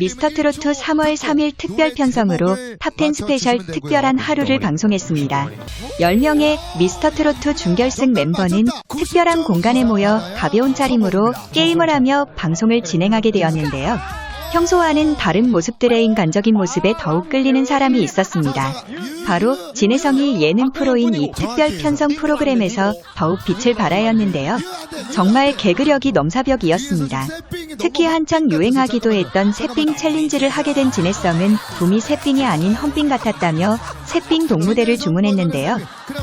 미스터 트로트 3월 3일 특별 편성으로 탑10 스페셜 특별한 하루를 방송했습니다. 10명의 미스터 트로트 준결승 멤버는 특별한 공간에 모여 가벼운 차림으로 게임을 하며 방송을 진행하게 되었는데요. 평소와는 다른 모습들의 인간적인 모습에 더욱 끌리는 사람이 있었습니다. 바로 진혜성이 예능 프로인 이 특별 편성 프로그램에서 더욱 빛을 발하였는데요. 정말 개그력이 넘사벽이었습니다. 특히 한창 유행하기도 했던 새삥 챌린지를 하게 된 진혜성은 붐이 새삥이 아닌 험삥 같았다며 새삥 동무대를 주문했는데요.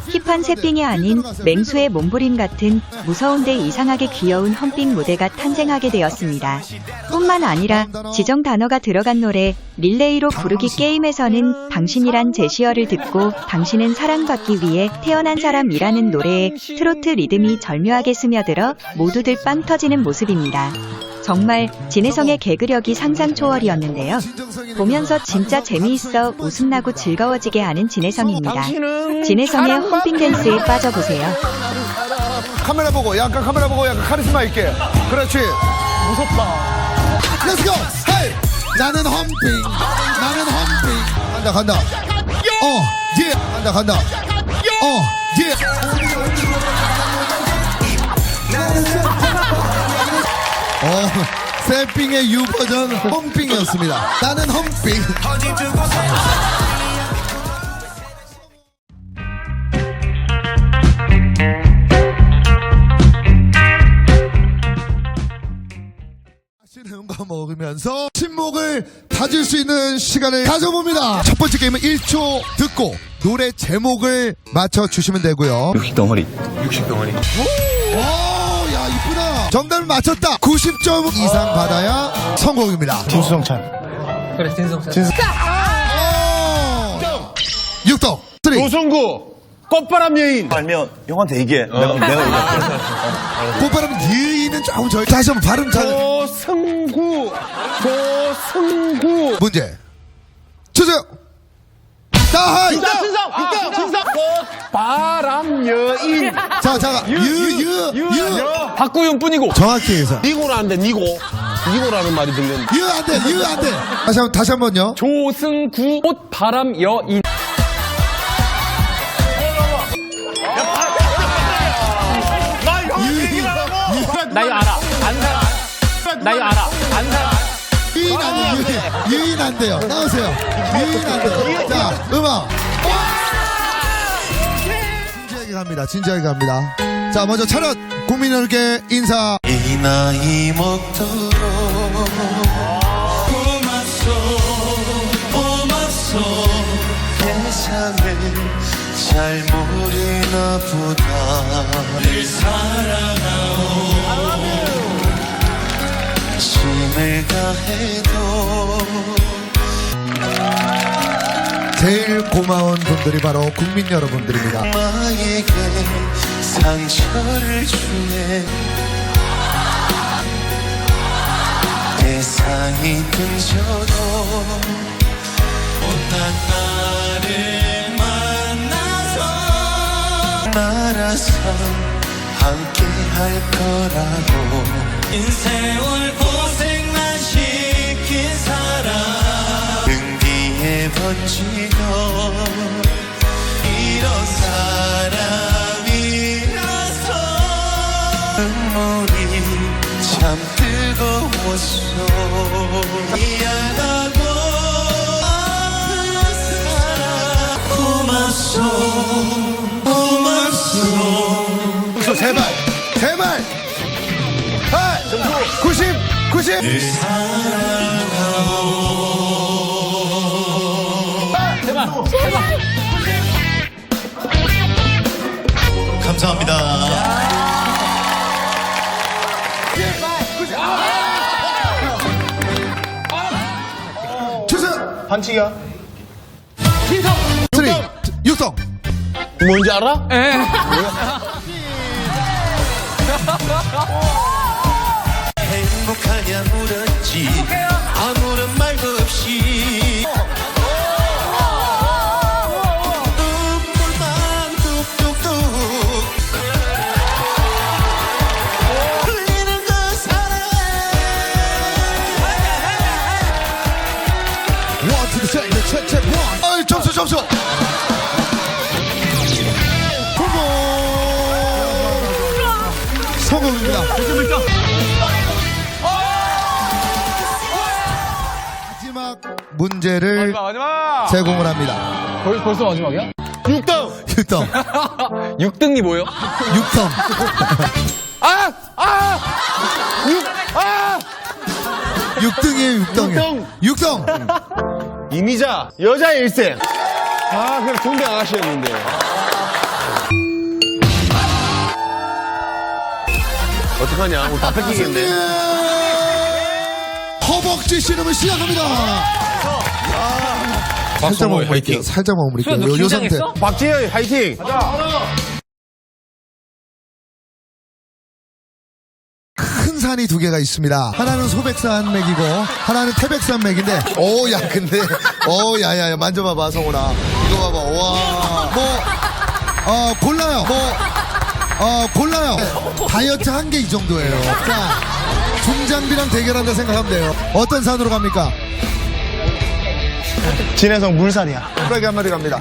힙한 새삥이 아닌 맹수의 몸부림 같은 무서운데 이상하게 귀여운 험삥 무대가 탄생하게 되었습니다. 뿐만 아니라 지정 단어가 들어간 노래 릴레이로 부르기 게임에서는 당신이란 제시어를 듣고 당신은 사랑받기 위해 태어난 사람이라는 노래에 트로트 리듬이 절묘하게 스며들어 모두들 빵 터지는 모습입니다. 정말 진혜성의 개그력이 상상 초월이었는데요. 보면서 진짜 재미있어 웃음나고 즐거워지게 하는 진혜성입니다. 진혜성의 홈핑 댄스에 빠져보세요. 카메라 보고 약간 카메라 보고 약간 카리스마 있게 그렇지 무섭다 렛츠고 헤이 나는 험핑. 나는 험핑. 간다 간다. 어 예 간다 간다. 어 예 어 셀핑의 U 버전 험핑이었습니다. 나는 험핑 맛있는 거 먹으면서 침묵을 다질 수 있는 시간을 가져봅니다. 첫 번째 게임은 1초 듣고 노래 제목을 맞춰주시면 되고요. 육식 덩어리. 육식 덩어리. 오, 야, 이쁘다. 정답을 맞췄다. 90점 이상 받아야 성공입니다. 진수성찬. 그래 진성 씨. 오, 육덕, 쓰리, 조성구 꽃바람 여인 알면 형한테 얘기해. 내가 내가 얘기할게. 꽃바람 유이는 조금 저희 다시 한번 발음 잘. 조승구 조승구 문제 주세요. 다하이. 진성 진성 진성 꽃바람 여인 자, 자, 유, 유, 유. 박구윤 뿐이고 정확히 해서. 니고는 안돼 니고 니고라는 말이 들렸는데 유 안 돼, 유 안 돼. 다시 한 번, 다시 한 번요. 조승구 꽃 바람 여인. 나 이거 알아. 안 살아. 나 이거 알아. 안 살아. 유인 안 돼요, 유인. 유인 안 돼요. 나오세요. 유인 안 돼요. 자, 음악. 진지하게 갑니다. 진지하게 갑니다. 자, 먼저 차렷. 국민 여러분께 인사. 이 나이 먹도록 고맙소 고맙소 세상을 잘 모르나 보다 늘 사랑 힘을 다해도 제일 고마운 분들이 바로 국민 여러분들입니다. 나에게 상처를 주네 세상이 등져도 못한 나를 만나서 말아서 함께 할 거라고 인세월 고생만 시킨 사람 등 뒤에 번지던 이런 사람이라서 눈물이 참 뜨거웠어 미안하고 아픈 사람 고맙소. 고맙소. 제발, 제발. 아, 90, 90. 감사합니다 주세요. 반칙이야. 쓰리, 육성. 뭔지 알아? 행복하냐 물었지. 아무런 말도 없이. 그 점수. 성공입니다. 문제를 마지막. 제공을 합니다. 벌, 벌써 마지막이야? 6등. 6등. 6등이 뭐예요? 6등. 아! 아! 6! 아! 6등이에요, 6등이에요. 6등. 이미자 여자 일생. 아, 그럼 중대 아가씨였는데. 어떡하냐? 우리 다 뺏기겠네. 허벅지 씨름을 시작합니다. 살짝만 머물게요. 살짝만. 수야, 너 요, 요 상태. 긴장했어? 박지현 화이팅! 큰 산이 두 개가 있습니다. 하나는 소백산 맥이고 하나는 태백산 맥인데 오야 근데 오 야야야 만져봐봐 성훈아 이거 봐봐 와뭐 어, 골라요 뭐 어, 골라요 다이어트 한 개 이 정도예요 자 중장비랑 대결한다 생각하면 돼요 어떤 산으로 갑니까? 진해성 물살이야. 호랑이 한 마리 갑니다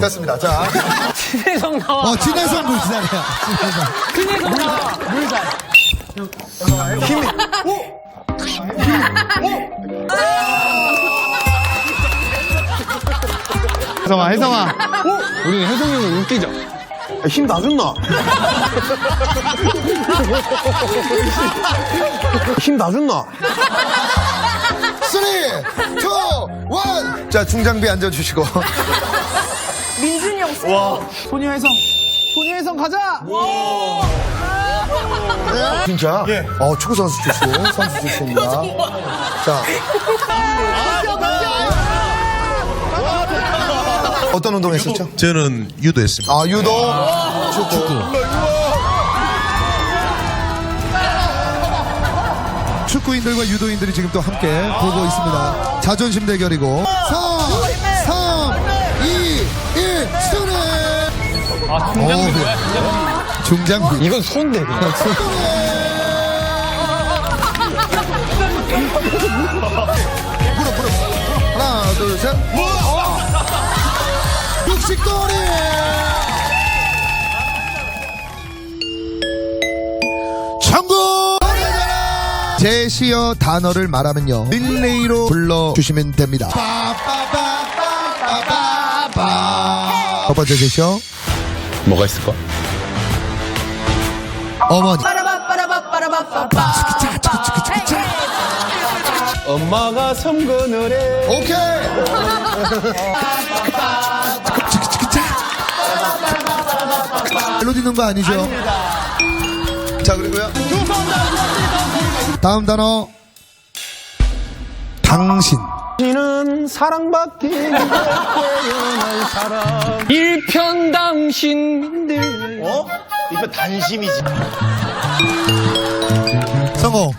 됐습니다 자 신혜성 나와. 어, 진해성 물살이야 진해성 신혜성 나와. 물살. 혜성아, 혜성아. 우리는 혜성이 형을 웃기자. 힘다 줬나? 힘 다 줬나? 3, 2, 1. 자, 중장비 앉아주시고. 소녀혜성. 소녀혜성 가자! 진짜? 예. 어, 축구 선수 출신, 선수 출신입니다. 자. 어떤 운동 했었죠? 저는 유도했습니다. 아, 유도, 축구. 축구인들과 유도인들이 지금 또 함께 보고 있습니다. 자존심 대결이고. 4, 3, 2, 1, 수네! 아, 중장비 뭐야? 중장비. 이건 손대, 그냥. 무릎 무릎 하나 둘셋 육식거리 천 제시어 단어를 말하면요. 릴레이로 불러주시면 됩니다. 빠빠빠빠빠빠. 첫 번째 제시어. 뭐가 있을까? 어머니. 엄마가 선거를 해. 오케이. 멜로디 넣은 거 아니죠? 자 그리고요. 다 음 단어 당신 당신은 사랑받기 위해 태어난 사람. 일편 당신들. 어? 이거 단심이지. 성공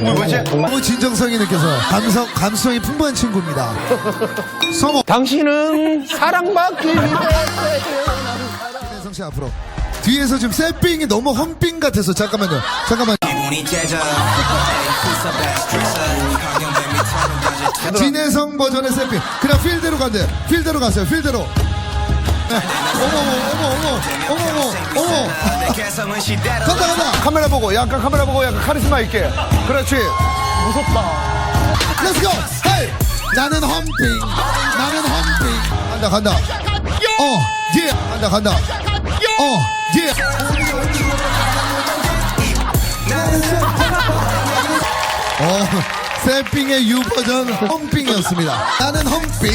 뭐지? 너무 진정성이 느껴서 감성, 감성이 풍부한 친구입니다 성공 당신은 사랑받기 위해 혜성 씨 앞으로 뒤에서 지금 셀빙이 너무 험빙 같아서 잠깐만요 잠깐만요 진혜성 버전의 셀빙 그냥 필대로 간대 필대로 가세요. 필대로. 네. 어머 어머 어머 어머. 어머 어머 간다 간다. 카메라 보고 약간 카메라 보고 약간 카리스마 있게. 그렇지. 무섭다. 렛츠고 헤이 나는 험빙 나는 험빙 간다 간다. 어 예. 간다 간다. 어 예 셀빙의 유 버전 험빙이었습니다. 나는 험빙